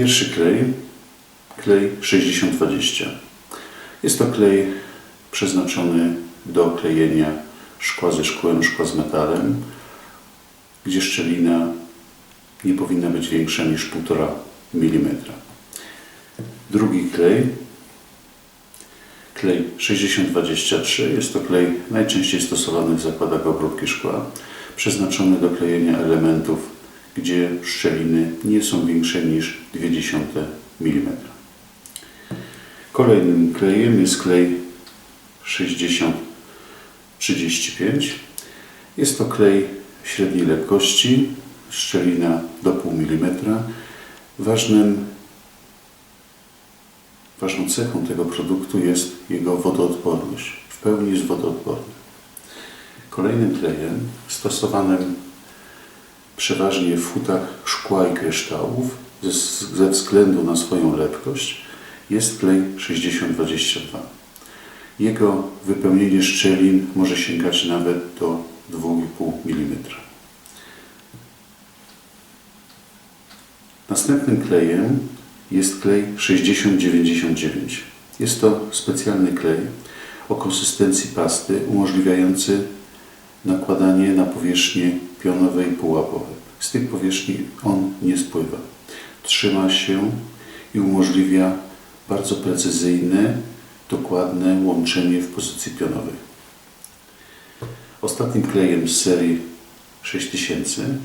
Pierwszy klej, klej 6020. Jest to klej przeznaczony do klejenia szkła ze szkłem, szkła z metalem, gdzie szczelina nie powinna być większa niż 1,5 mm. Drugi klej, klej 6023, jest to klej najczęściej stosowany w zakładach obróbki szkła, przeznaczony do klejenia elementów, gdzie szczeliny nie są większe niż 0,2 mm. Kolejnym klejem jest klej 6035. Jest to klej średniej lekkości, szczelina do pół milimetra. Ważnym, ważną cechą tego produktu jest jego wodoodporność. W pełni jest wodoodporny. Kolejnym klejem, stosowanym przeważnie w futach szkła i kryształów, ze, względu na swoją lepkość, jest klej 6022. Jego wypełnienie szczelin może sięgać nawet do 2,5 mm. Następnym klejem jest klej 6099. Jest to specjalny klej o konsystencji pasty umożliwiający nakładanie na powierzchnię pionowe i pułapowe. Z tych powierzchni on nie spływa. Trzyma się i umożliwia bardzo precyzyjne, dokładne łączenie w pozycji pionowej. Ostatnim klejem z serii 6000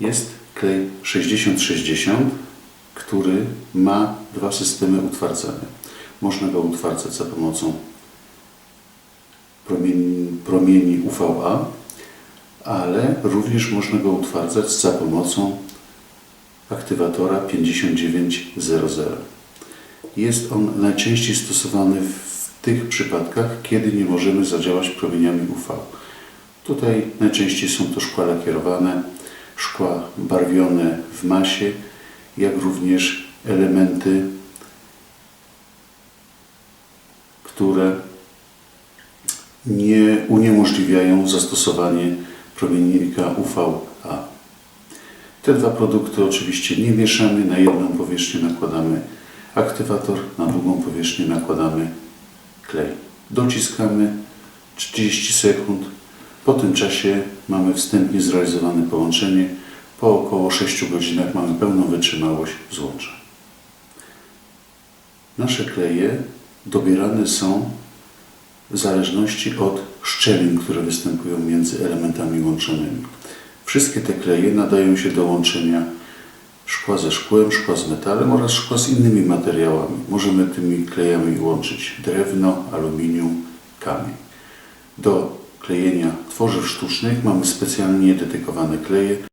jest klej 6060, który ma dwa systemy utwardzania. Można go utwardzać za pomocą promieni UVA, ale również można go utwardzać za pomocą aktywatora 5900. Jest on najczęściej stosowany w tych przypadkach, kiedy nie możemy zadziałać promieniami UV. Tutaj najczęściej są to szkła lakierowane, szkła barwione w masie, jak również elementy, które nie uniemożliwiają zastosowanie promiennika UVA. Te dwa produkty oczywiście nie mieszamy. Na jedną powierzchnię nakładamy aktywator, na drugą powierzchnię nakładamy klej. Dociskamy 30 sekund. Po tym czasie mamy wstępnie zrealizowane połączenie. Po około 6 godzinach mamy pełną wytrzymałość złącza. Nasze kleje dobierane są w zależności od szczelin, które występują między elementami łączonymi. Wszystkie te kleje nadają się do łączenia szkła ze szkłem, szkła z metalem oraz szkła z innymi materiałami. Możemy tymi klejami łączyć drewno, aluminium, kamień. Do klejenia tworzyw sztucznych mamy specjalnie dedykowane kleje.